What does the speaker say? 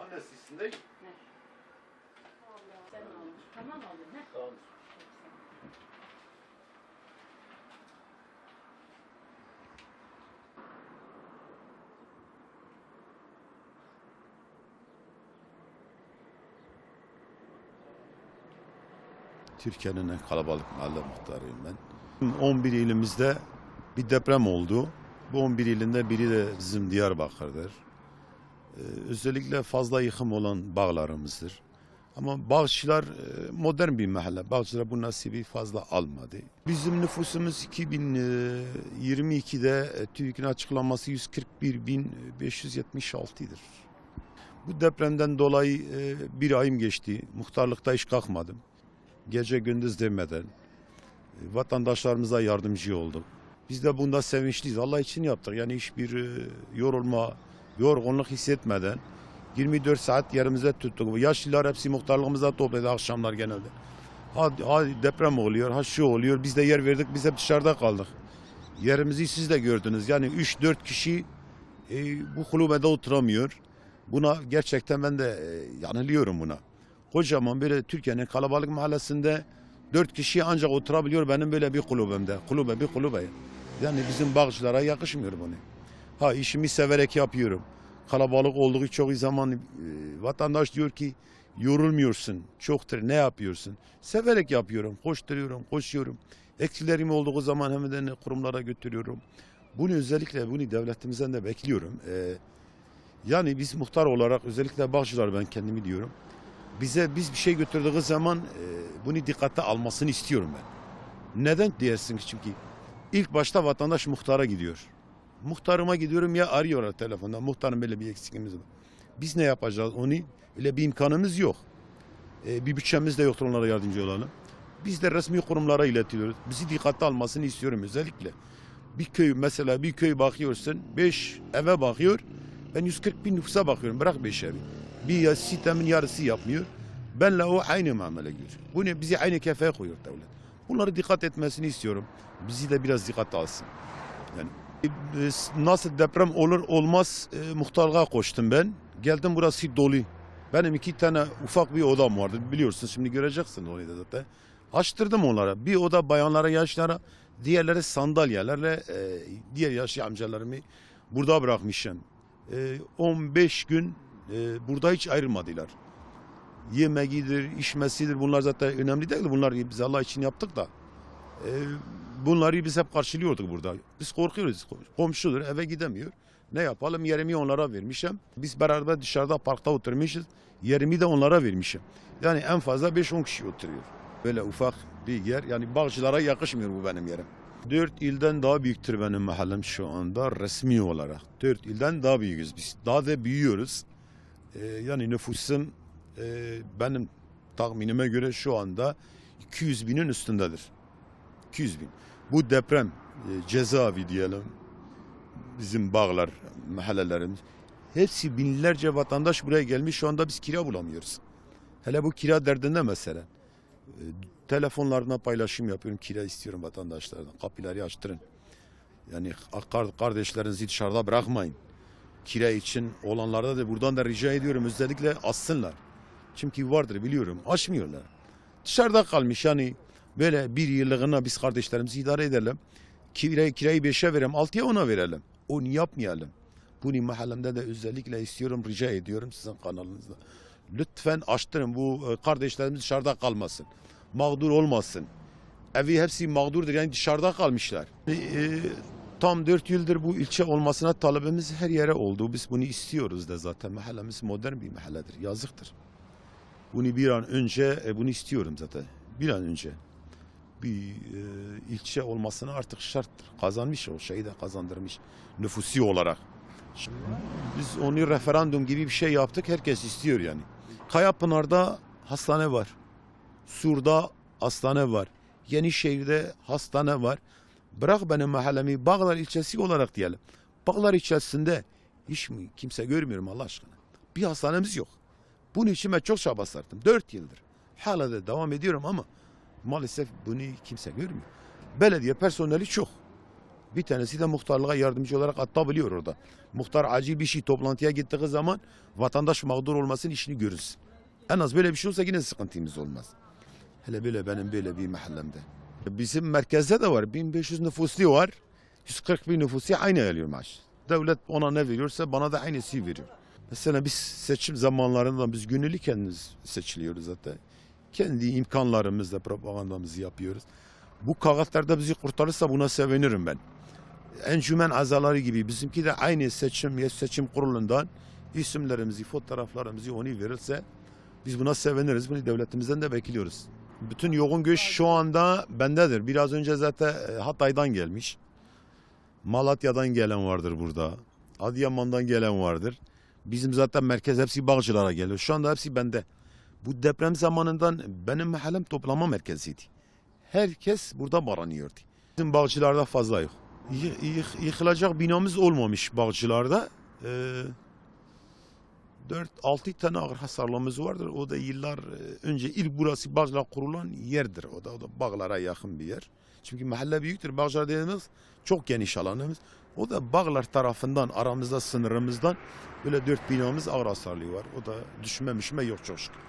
Annesi isimde. Ne? Sen al. Tamam alın. Ne? Tamam. Türkiye'nin en kalabalık mahalle muhtarıyım ben. 11 ilimizde bir deprem oldu. Bu 11 ilinde biri de bizim Diyarbakır'dır. Ee, özellikle fazla yıkım olan bağlarımızdır. Ama Bağcılar e, modern bir mahalle. Bağcılar bu nasibi fazla almadı. Bizim nüfusumuz 2022'de e, TÜİK'in açıklaması 141.576'dır. Bu depremden dolayı e, bir ayım geçti. Muhtarlıkta iş kalkmadım gece gündüz demeden e, vatandaşlarımıza yardımcı olduk. Biz de bunda sevinçliyiz. Allah için yaptık. Yani hiçbir e, yorulma, yorgunluk hissetmeden 24 saat yerimize tuttuk. Yaşlılar hepsi muhtarlığımıza topladı akşamlar genelde. Ha, ha deprem oluyor, ha şu oluyor. Biz de yer verdik, biz hep dışarıda kaldık. Yerimizi siz de gördünüz. Yani 3-4 kişi e, bu kulübede oturamıyor. Buna gerçekten ben de e, yanılıyorum buna kocaman böyle Türkiye'nin kalabalık mahallesinde dört kişi ancak oturabiliyor benim böyle bir kulübümde. Kulübe bir kulübe. Yani bizim bağcılara yakışmıyor bunu. Ha işimi severek yapıyorum. Kalabalık olduğu çok zaman e, vatandaş diyor ki yorulmuyorsun. Çoktur ne yapıyorsun? Severek yapıyorum. Koşturuyorum, koşuyorum. Eksilerim olduğu zaman hemen de kurumlara götürüyorum. Bunu özellikle bunu devletimizden de bekliyorum. Ee, yani biz muhtar olarak özellikle bağcılar ben kendimi diyorum bize biz bir şey götürdüğü zaman e, bunu dikkate almasını istiyorum ben. Neden diyorsun ki çünkü ilk başta vatandaş muhtara gidiyor. Muhtarıma gidiyorum ya arıyorlar telefonda muhtarım böyle bir eksikimiz var. Biz ne yapacağız onu? Öyle bir imkanımız yok. E, bir bütçemiz de yoktur onlara yardımcı olalım. Biz de resmi kurumlara iletiyoruz. Bizi dikkate almasını istiyorum özellikle. Bir köy mesela bir köy bakıyorsun 5 eve bakıyor. Ben 140 bin nüfusa bakıyorum bırak 5 evi bir ya sistemin yarısı yapmıyor. Benle o aynı muamele görüyor. Bunu bizi aynı kefeye koyuyor devlet. Bunları dikkat etmesini istiyorum. Bizi de biraz dikkate alsın. Yani e, nasıl deprem olur olmaz e, muhtarlığa koştum ben. Geldim burası dolu. Benim iki tane ufak bir odam vardı. Biliyorsun şimdi göreceksin orayı da zaten. Açtırdım onlara. Bir oda bayanlara, yaşlara, diğerleri sandalyelerle e, diğer yaşlı amcalarımı burada bırakmışım. E, 15 gün e, burada hiç ayrılmadılar. Yemeğidir, içmesidir bunlar zaten önemli değil. Bunlar biz Allah için yaptık da. E, bunları biz hep karşılıyorduk burada. Biz korkuyoruz. Komşudur eve gidemiyor. Ne yapalım yerimi onlara vermişim. Biz beraber dışarıda parkta oturmuşuz. Yerimi de onlara vermişim. Yani en fazla 5-10 kişi oturuyor. Böyle ufak bir yer. Yani bağcılara yakışmıyor bu benim yerim. Dört ilden daha büyüktür benim mahallem şu anda resmi olarak. Dört ilden daha büyüğüz biz. Daha da büyüyoruz. Ee, yani nüfusum e, benim tahminime göre şu anda 200 binin üstündedir. 200 bin. Bu deprem e, cezaevi diyelim bizim bağlar, mahallelerimiz hepsi binlerce vatandaş buraya gelmiş şu anda biz kira bulamıyoruz. Hele bu kira derdinde mesela. E, telefonlarına paylaşım yapıyorum. Kira istiyorum vatandaşlardan. Kapıları açtırın. Yani kar- kardeşlerinizi dışarıda bırakmayın kira için olanlarda da buradan da rica ediyorum özellikle assınlar. Çünkü vardır biliyorum açmıyorlar. Dışarıda kalmış yani böyle bir yıllığına biz kardeşlerimizi idare edelim. Kirayı, kirayı beşe verelim, altıya ona verelim. Onu yapmayalım. Bunu mahallemde de özellikle istiyorum, rica ediyorum sizin kanalınızda. Lütfen açtırın bu e, kardeşlerimiz dışarıda kalmasın. Mağdur olmasın. Evi hepsi mağdurdur yani dışarıda kalmışlar. E, e, Tam 4 yıldır bu ilçe olmasına talebimiz her yere oldu. Biz bunu istiyoruz da zaten. Mahallemiz modern bir mahalledir. Yazıktır. Bunu bir an önce, e, bunu istiyorum zaten. Bir an önce. Bir e, ilçe olmasına artık şarttır. Kazanmış o şeyi de kazandırmış. Nüfusi olarak. Biz onu referandum gibi bir şey yaptık. Herkes istiyor yani. Kayapınar'da hastane var. Sur'da hastane var. Yenişehir'de hastane var. Bırak benim mahallemi Bağlar ilçesi olarak diyelim. Bağlar ilçesinde hiç mi kimse görmüyorum Allah aşkına. Bir hastanemiz yok. Bunun için ben çok çaba sardım. Dört yıldır. Hala da devam ediyorum ama maalesef bunu kimse görmüyor. Belediye personeli çok. Bir tanesi de muhtarlığa yardımcı olarak atabiliyor orada. Muhtar acil bir şey toplantıya gittiği zaman vatandaş mağdur olmasın işini görürsün. En az böyle bir şey olsa yine sıkıntımız olmaz. Hele böyle benim böyle bir mahallemde. Bizim merkezde de var. 1500 nüfuslu var. 140 bin nüfusu aynı alıyor maaş. Devlet ona ne veriyorsa bana da aynısı veriyor. Mesela biz seçim zamanlarında biz gönüllü kendimiz seçiliyoruz zaten. Kendi imkanlarımızla propagandamızı yapıyoruz. Bu kağıtlarda bizi kurtarırsa buna sevinirim ben. Encümen azaları gibi bizimki de aynı seçim seçim kurulundan isimlerimizi, fotoğraflarımızı onu verirse biz buna seviniriz. Bunu devletimizden de bekliyoruz. Bütün yoğun göç şu anda bendedir. Biraz önce zaten e, Hatay'dan gelmiş. Malatya'dan gelen vardır burada. Adıyaman'dan gelen vardır. Bizim zaten merkez hepsi Bağcılar'a geliyor. Şu anda hepsi bende. Bu deprem zamanından benim mahallem toplama merkeziydi. Herkes burada baranıyordu. Bizim Bağcılar'da fazla yok. Yı- yık- yıkılacak binamız olmamış Bağcılar'da. Ee, 4-6 tane ağır hasarlamız vardır. O da yıllar e, önce ilk burası Bağcılar kurulan yerdir. O da, o da bağlara yakın bir yer. Çünkü mahalle büyüktür. Bağcılar dediğimiz çok geniş alanımız. O da Bağlar tarafından aramızda sınırımızdan böyle dört binamız ağır hasarlı var. O da düşme mişme yok çok şükür.